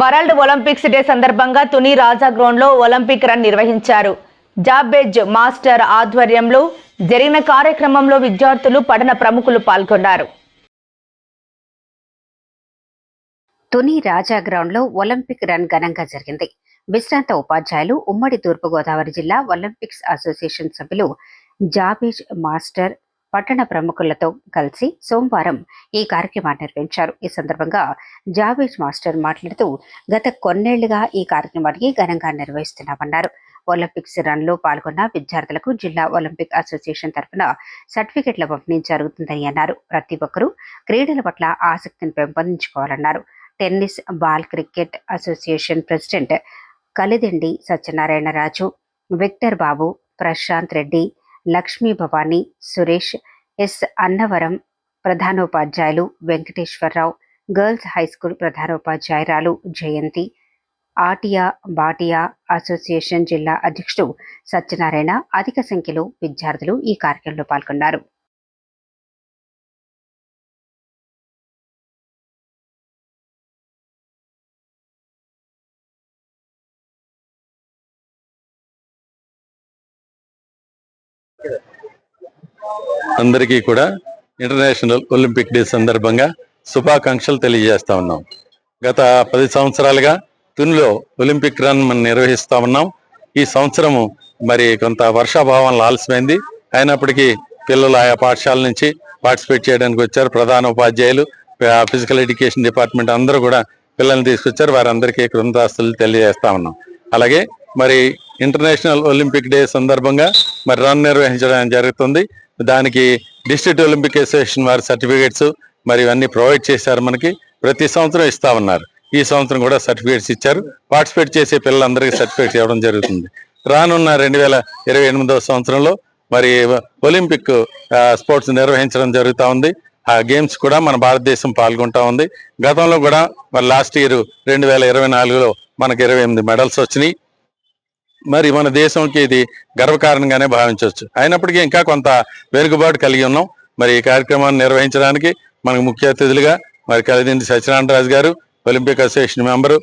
World Olympics day సందర్భంగా తుని రాజా గ్రౌండ్లో Olympic run నిర్వహించారు. జాబేజ్ మాస్టర్ ఆధ్వర్యంలో జరిగిన కార్యక్రమంలో విద్యార్థులు పఠన ప్రముఖులు పాల్గొన్నారు. తుని రాజా గ్రౌండ్లో ఒలింపిక్ రన్ ఘనంగా జరిగింది. విశ్రాంత ఉపాధ్యాయులు ఉమ్మడి తూర్పుగోదావరి జిల్లా ఒలింపిక్స్ అసోసియేషన్ సభ్యులు జాబేజ్ మాస్టర్ పట్టణ ప్రముఖులతో కలిసి సోమవారం ఈ కార్యక్రమాన్ని నిర్వహించారు. ఈ సందర్భంగా జావేజ్ మాస్టర్ మాట్లాడుతూ గత కొన్నేళ్ళుగా ఈ కార్యక్రమానికి ఘనంగా నిర్వహిస్తున్నామన్నారు. ఒలింపిక్స్ రన్లో పాల్గొన్న విద్యార్థులకు జిల్లా ఒలింపిక్ అసోసియేషన్ తరఫున సర్టిఫికెట్ల పంపిణీ జరుగుతుందని అన్నారు. ప్రతి ఒక్కరూ క్రీడల పట్ల ఆసక్తిని పెంపొందించుకోవాలన్నారు. Tennis ball cricket association president Kalidindi Satyanarayanaraju Victor Babu Prashanth Reddy Lakshmi Bhavani Suresh S. Annavaram ప్రధానోపాధ్యాయులు వెంకటేశ్వరరావు గర్ల్స్ హై స్కూల్ ప్రధానోపాధ్యాయురాలు జయంతి ఆటియా బాటియా అసోసియేషన్ జిల్లా అధ్యక్షుడు సత్యనారాయణ అధిక సంఖ్యలో విద్యార్థులు ఈ కార్యక్రమంలో పాల్గొన్నారు. అందరికీ కూడా ఇంటర్నేషనల్ ఒలింపిక్ డే సందర్భంగా శుభాకాంక్షలు తెలియజేస్తా ఉన్నాం. గత పది సంవత్సరాలుగా తునిలో ఒలింపిక్ రన్ మనం నిర్వహిస్తా ఉన్నాం. ఈ సంవత్సరము మరి కొంత వర్షాభావం ఆలస్యమైంది అయినప్పటికీ పిల్లలు ఆయా పాఠశాల నుంచి పార్టిసిపేట్ చేయడానికి వచ్చారు. ప్రధాన ఉపాధ్యాయులు ఫిజికల్ ఎడ్యుకేషన్ డిపార్ట్మెంట్ అందరూ కూడా పిల్లల్ని తీసుకొచ్చారు. వారందరికీ కృతజ్ఞతాస్తులు తెలియజేస్తా ఉన్నాం. అలాగే మరి ఇంటర్నేషనల్ ఒలింపిక్ డే సందర్భంగా మరి రన్ నిర్వహించడం జరుగుతుంది. దానికి డిస్ట్రిక్ట్ ఒలింపిక్ అసోసియేషన్ వారి సర్టిఫికేట్స్ మరి ఇవన్నీ ప్రొవైడ్ చేశారు మనకి. ప్రతి సంవత్సరం ఇస్తా ఉన్నారు. ఈ సంవత్సరం కూడా సర్టిఫికేట్స్ ఇచ్చారు. పార్టిసిపేట్ చేసే పిల్లలందరికీ సర్టిఫికేట్స్ ఇవ్వడం జరుగుతుంది. రానున్న రెండు వేల ఇరవై ఎనిమిదవ సంవత్సరంలో మరి ఒలింపిక్ స్పోర్ట్స్ నిర్వహించడం జరుగుతూ ఉంది. ఆ గేమ్స్ కూడా మన భారతదేశం పాల్గొంటా ఉంది. గతంలో కూడా మరి లాస్ట్ ఇయర్ రెండు వేల ఇరవై నాలుగులో మనకి ఇరవై ఎనిమిది మెడల్స్ వచ్చినాయి. మరి మన దేశంకి ఇది గర్వకారణంగానే భావించవచ్చు. అయినప్పటికీ ఇంకా కొంత వెనుకబాటు కలిగి ఉన్నాం. మరి ఈ కార్యక్రమాన్ని నిర్వహించడానికి మనకు ముఖ్య అతిథులుగా మరి Kalidindi Satyanarayanaraju garu olympic association member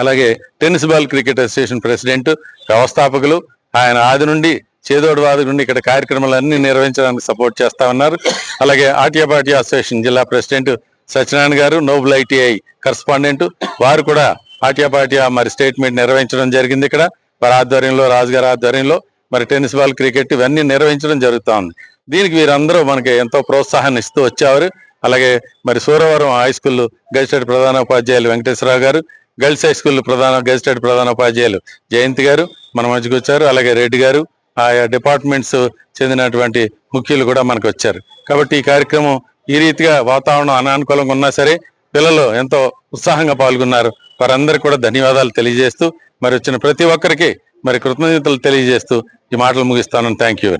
అలాగే tennis ball cricket association president వ్యవస్థాపకులు. ఆయన ఆది నుండి చేదోడు వాది నుండి ఇక్కడ కార్యక్రమాలన్నీ నిర్వహించడానికి సపోర్ట్ చేస్తా ఉన్నారు. అలాగే ఆటియాపాటియా అసోసియేషన్ జిల్లా president Satyanarayana garu Noble ITI correspondent. వారు కూడా ఆటియాపాటియా మరి స్టేట్మెంట్ నిర్వహించడం జరిగింది ఇక్కడ. వారి ఆధ్వర్యంలో రాజుగారి ఆధ్వర్యంలో మరి టెన్నిస్ బాల్ క్రికెట్ ఇవన్నీ నిర్వహించడం జరుగుతూ ఉంది దీనికి వీరందరూ మనకి ఎంతో ప్రోత్సాహాన్ని ఇస్తూ వచ్చేవారు. అలాగే మరి సూరవరం హై స్కూల్ గజిస్టెడ్ ప్రధాన ఉపాధ్యాయులు వెంకటేశ్వరరావు గారు గర్ల్స్ హై స్కూల్ ప్రధాన గజిస్టెడ్ ప్రధాన ఉపాధ్యాయులు జయంతి గారు మన మధ్యకి వచ్చారు. అలాగే రెడ్డి గారు ఆయా డిపార్ట్మెంట్స్ చెందినటువంటి ముఖ్యులు కూడా మనకు వచ్చారు. కాబట్టి ఈ కార్యక్రమం ఈ రీతిగా వాతావరణం అనానుకూలంగా ఉన్నా సరే పిల్లలు ఎంతో ఉత్సాహంగా పాల్గొన్నారు. వారందరికీ కూడా ధన్యవాదాలు తెలియజేస్తూ మరి వచ్చిన ప్రతి ఒక్కరికి మరి కృతజ్ఞతలు తెలియజేస్తూ ఈ మాటలు ముగిస్తాను. Thank you